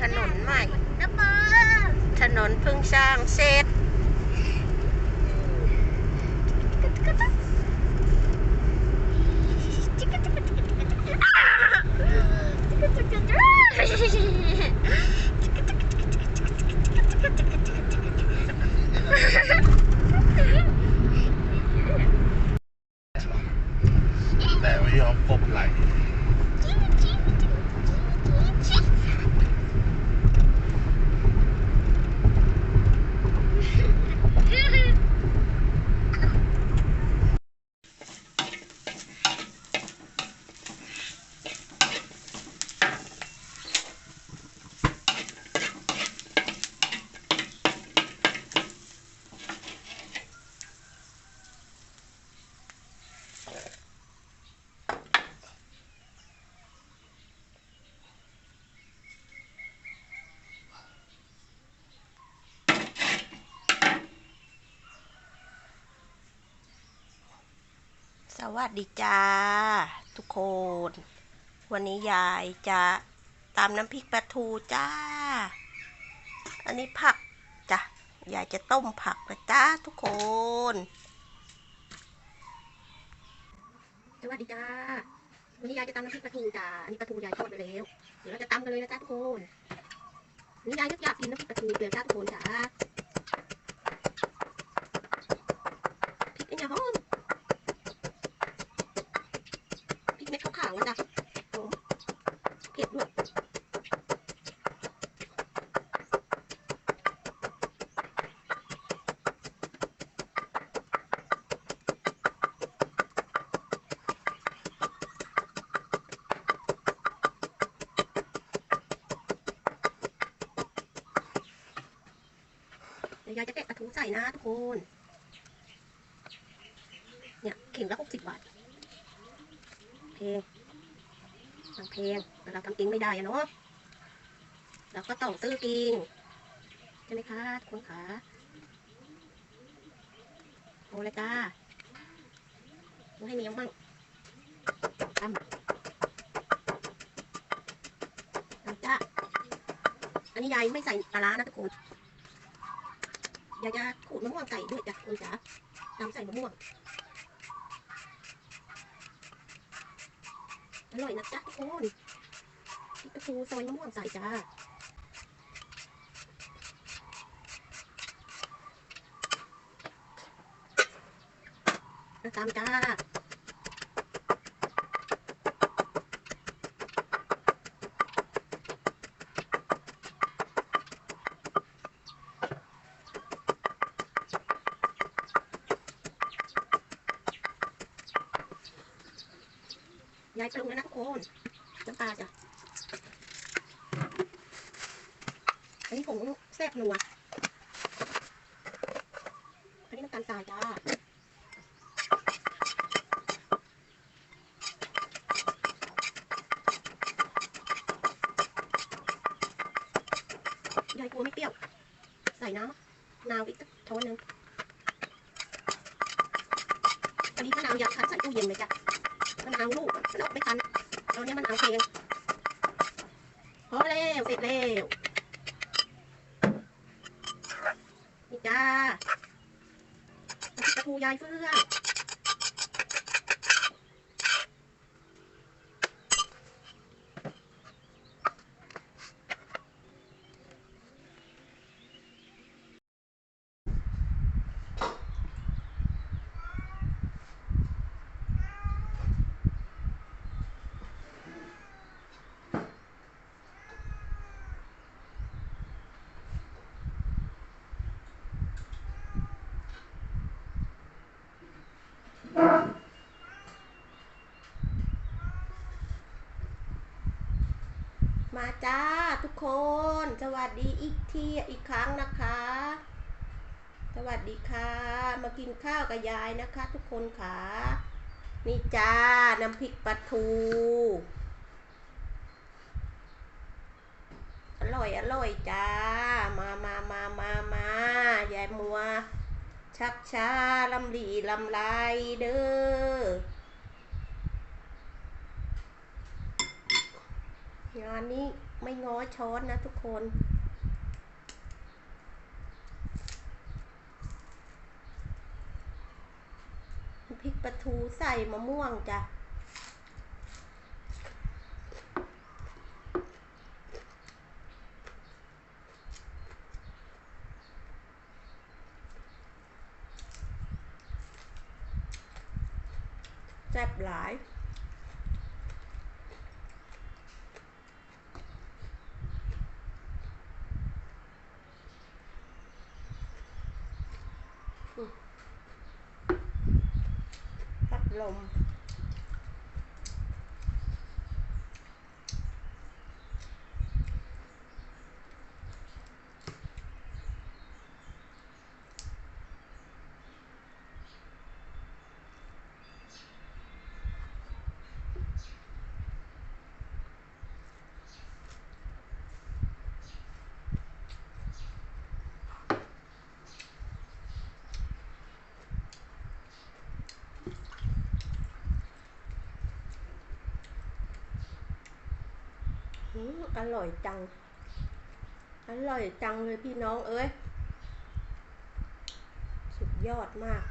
ถนนใหม่น้ำมันถนนเพิ่งสร้างเสร็จ แต่ไม่ยอมกบไหล สวัสดีจ้า ทุกคน วันนี้ยายจะตำน้ำพริกปลาทูจ้า อันนี้ผักจ้ะยายจะต้มผักนะจ้าทุกคน สวัสดีจ้า วันนี้ยายจะตำน้ำพริกปลาทูจ้า อันนี้ปลาทูยายทอดไปแล้ว เดี๋ยวเราจะตำกันเลยนะจ้าทุกคนวันนี้ยายอยากกินน้ำพริกปลาทูเปลือกจ้าทุกคนจ้าพริกไอ้เนี่ยหอมพริกเม็ดขาวๆอะจ้ะหอมเผ็ดด้วยเดี๋ ยายจะแกะปลาทูใส่นะทุกคน เนี่ยเข่งละหกสิบบาท เพลงทางเพลงแต่เราทำเองไม่ได้อะเนาะเราก็ต้องซื้อกินใช่ไหมคะทุกคนคะโอ้เลยจ้าดูให้เหนียวมั่งทำทำจ้าอันนี้ยายไม่ใส่ปลาร้านะทุกคน ยายาขูดมะม่วงใส่ด้วยจ้ะคุณจ๋าตำใส่มะม่วงอร่อยนะจ๊ะทุกคนพริกกระทูซอยมะม่วงใส่จ้าตามจ้า ยายปรุงแล้วนะทุกคนน้ำ ปลาจ้ะอันนี้ผงแซ่บนัว อันนี้น้ำตาลทรายจ้ายายกลัวไม่เปรี้ยว ใส่น้ำนาวอีกสักช้อนหนึ่งอันนี้มะนาวอยากคัดใส่ตู้เย็นเลยจ้ะมะนาวลูกอะมันออกไม่ทัน ตอนนี้มันเอาเองพอแล้วเสร็จแล้วนี่จ้าตะปูยายเฟื่อง มาจ้าทุกคน สวัสดีอีกทีอีกครั้งนะคะ สวัสดีค่ะ มากินข้าวกับยายนะคะ ทุกคนค่ะ นี่จ้า น้ำพริกปลาทู อร่อยอร่อยจ้า มามามามามายายมัว ชักช้าลำหลีลำลายเด้อ งานนี้ไม่ง้อช้อนนะทุกคนพริกปลาทูใส่มะม่วงจ้ะแซ่บหลาย ลม ออร่อยจัง อร่อยจังเลยพี่น้องเอ้ย สุดยอดมาก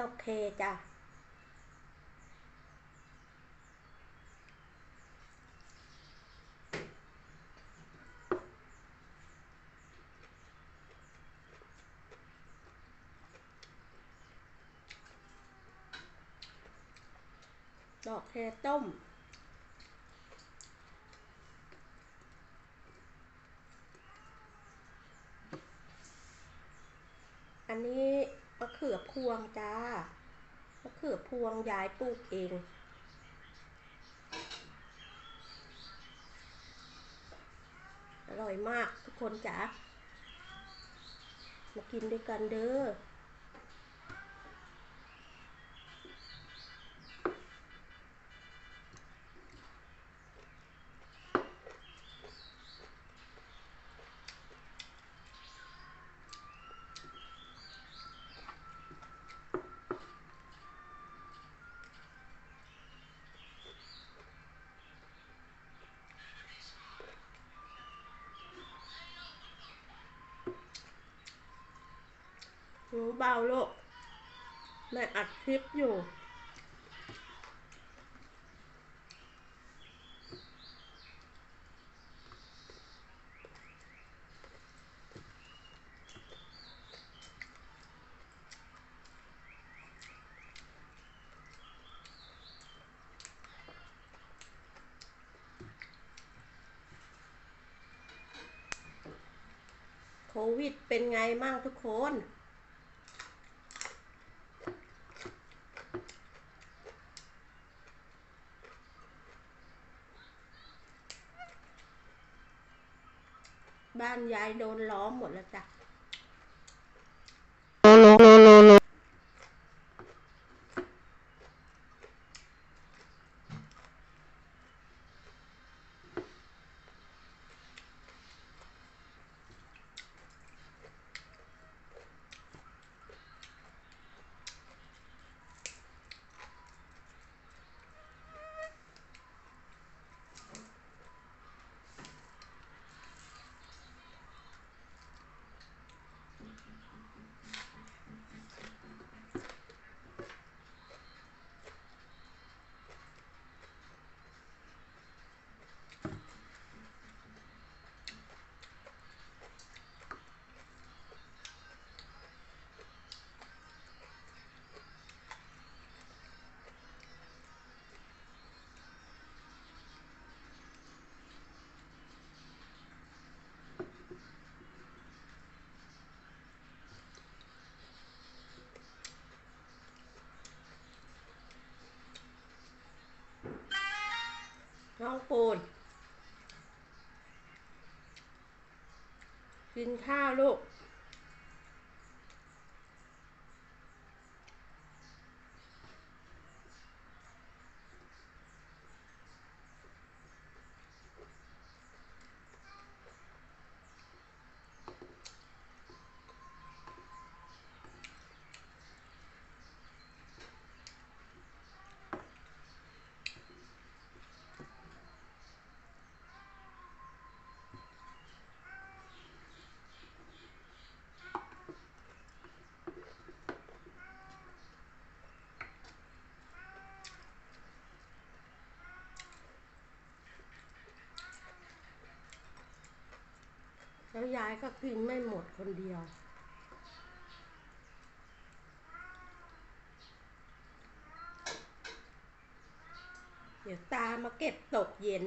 ดอกเคจ้ะดอกเคต้ม อันนี้มะเขือพ วงจ้ามะเขือพวงยายปลูกเองอร่อยมากทุกคนจ๋ามากินด้วยกันเด้อ เบาลูกแม่อัดคลิปอยู่ โควิดเป็นไงมั่งทุกคน บ้านยายโดนล้อมหมดแล้วจ้ะ ปูน กินข้าวลูก แล้วยายก็กินไม่หมดคนเดียว เดี๋ยวตามาเก็บตกเย็น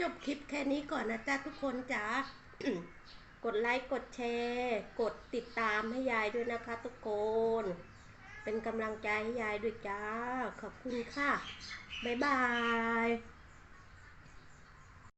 จบคลิปแค่นี้ก่อนนะจ๊ะทุกคนจ๋ากดไลค์กดแชร์ กดติดตามให้ยายด้วยนะคะ ทุกคน เป็นกำลังใจให้ยายด้วยจ้า ขอบคุณค่ะ บ๊ายบาย